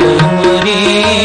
ਹਾਲ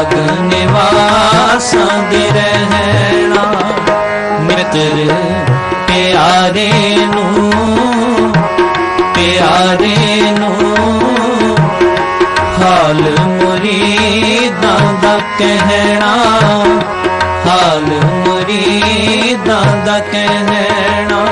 ਨਾਗ ਨਿਵਾਸਾਂ ਦੇ ਰਹਿਣਾ। ਮਿੱਤਰ ਪਿਆਰੇ ਨੂੰ ਪਿਆਰੇ ਨੂੰ। ਹਾਲ ਮੁਰੀਦਾਂ ਦਾ ਕਹਿਣਾ, ਹਾਲ ਮੁਰੀਦਾਂ ਦਾ ਕਹਿਣਾ।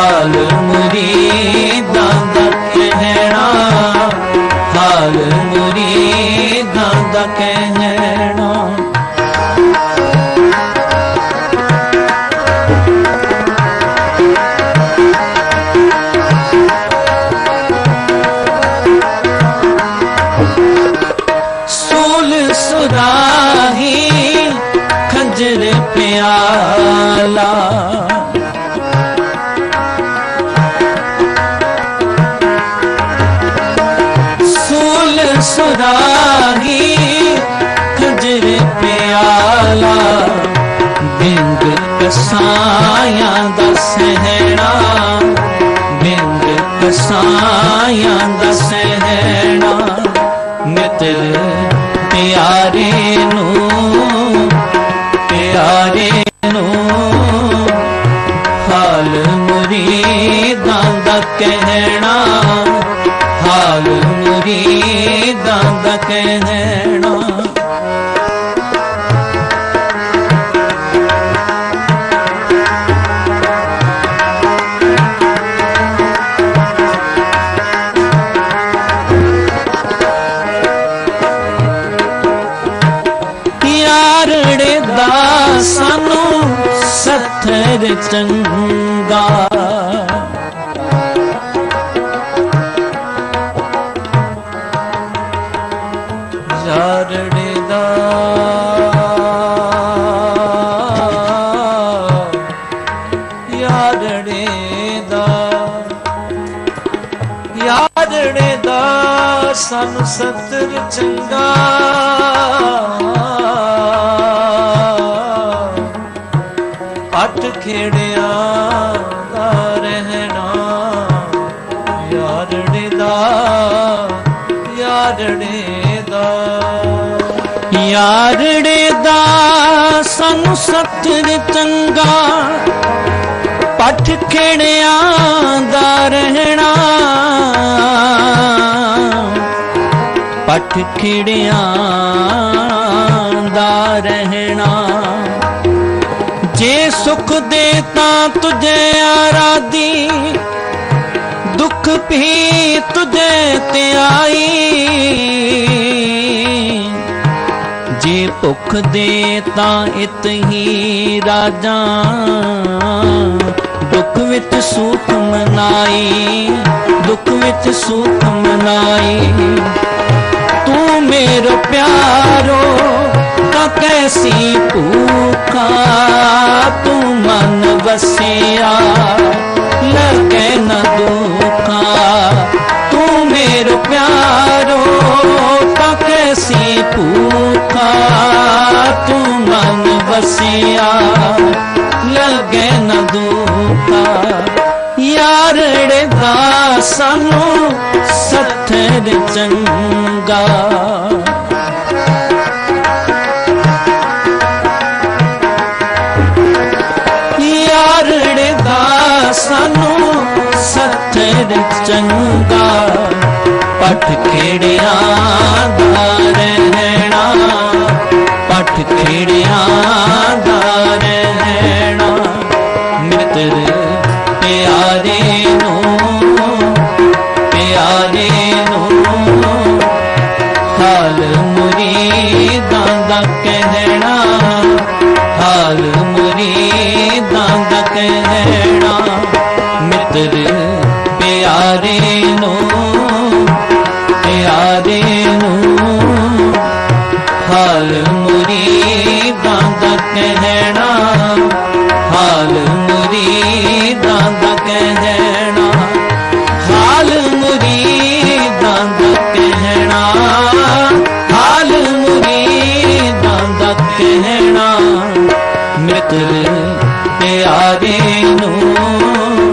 ਹਾਲ ਮੁਰੀਦਾਂ ਦਾ ਕਹਿਣਾ ਹਾਲ ਮੁਰੀਦਾਂ ਦਾ ਕਹਿਣਾ। ਸੂਲ ਸੁਰਾਹੀ ਖੰਜਰ ਪਿਆਲਾ। ਕਸਾਇਆਂ ਦਾ ਸਹਿਣਾ ਬਿੰਦ ਕਸਾਇਆਂ ਦਾ ਸਹਿਣਾ, ਮਿੱਤਰ ਪਿਆਰੇ ਨੂੰ ਪਿਆਰੇ ਨੂੰ, ਹਾਲ ਮੁਰੀਦਾਂ ਦਾ ਕਹਿਣਾ, ਹਾਲ ਮੁਰੀਦਾਂ ਦਾ ਕਹਿਣਾ। ਸੱਥਰ ਚੰਗਾ। ਯਾਰੜੇ ਦਾ ਯਾਰੜੇ ਦਾ ਯਾਰੜੇ ਦਾ ਸਾਨੂੰ ਸੱਤਰ ਚੰਗਾ। ਖੇੜਿਆਂ ਦਾ ਰਹਿਣਾ। ਯਾਰੜੇ ਦਾ ਯਾਰੜੇ ਦਾ। ਯਾਰੜੇ ਦਾ ਸਾਨੂੰ ਸਤਿ ਚੰਗਾ। ਪੱਠ ਖੇੜਿਆਂ ਦਾ ਰਹਿਣਾ। ਪੱਠ ਖੇੜਿਆਂ ਦਾ ਰਹਿਣਾ। ਜੇ ਸੁਖ ਦੇ ਤਾਂ ਤੁਝੇ ਆਰਾਦੀ ਦੁੱਖ ਵੀ ਤੁਝੇ ਤੇ ਆਈ। ਜੇ ਭੁੱਖ ਦੇ ਤਾਂ ਇਤ ਹੀ ਰਾਜਾਂ, ਦੁੱਖ ਵਿੱਚ ਸੁਖ ਮਨਾਈ ਦੁੱਖ ਵਿੱਚ ਸੁਖ ਮਨਾਈ ਤੂੰ ਮੇਰਾ ਪਿਆਰ ਕੈਸੀ ਭੂਖਾ ਤੂੰ ਮਨ ਵਸਿਆ ਲਗੇ ਨ ਦੁਖਾ ਤੂੰ ਮੇਰਾ ਪਿਆਰੋ ਤਾਂ ਕੈਸੀ ਭੂਖਾ ਤੂੰ ਮਨ ਵਸਿਆ ਲਗੇ ਨ ਦੁਖਾ ਯਾਰੜੇ ਦਾ ਸਾਨੂੰ ਸੱਥਰ ਚੰਗਾ ਸੱਥਰ ਚੰਗਾ ਪੱਠ ਖੇੜਿਆਂ ਦਾ ਰਹਿਣਾ ਪੱਠ ਖੇੜਿਆਂ ਹਾਲ ਮੁਰੀਦਾਂ ਦਾ ਕਹਿਣਾ, ਹਾਲ ਮੁਰੀਦਾਂ ਦਾ ਕਹਿਣਾ, ਹਾਲ ਮੁਰੀਦਾਂ ਦਾ ਕਹਿਣਾ, ਮਿੱਤਰ ਪਿਆਰੇ ਨੂੰ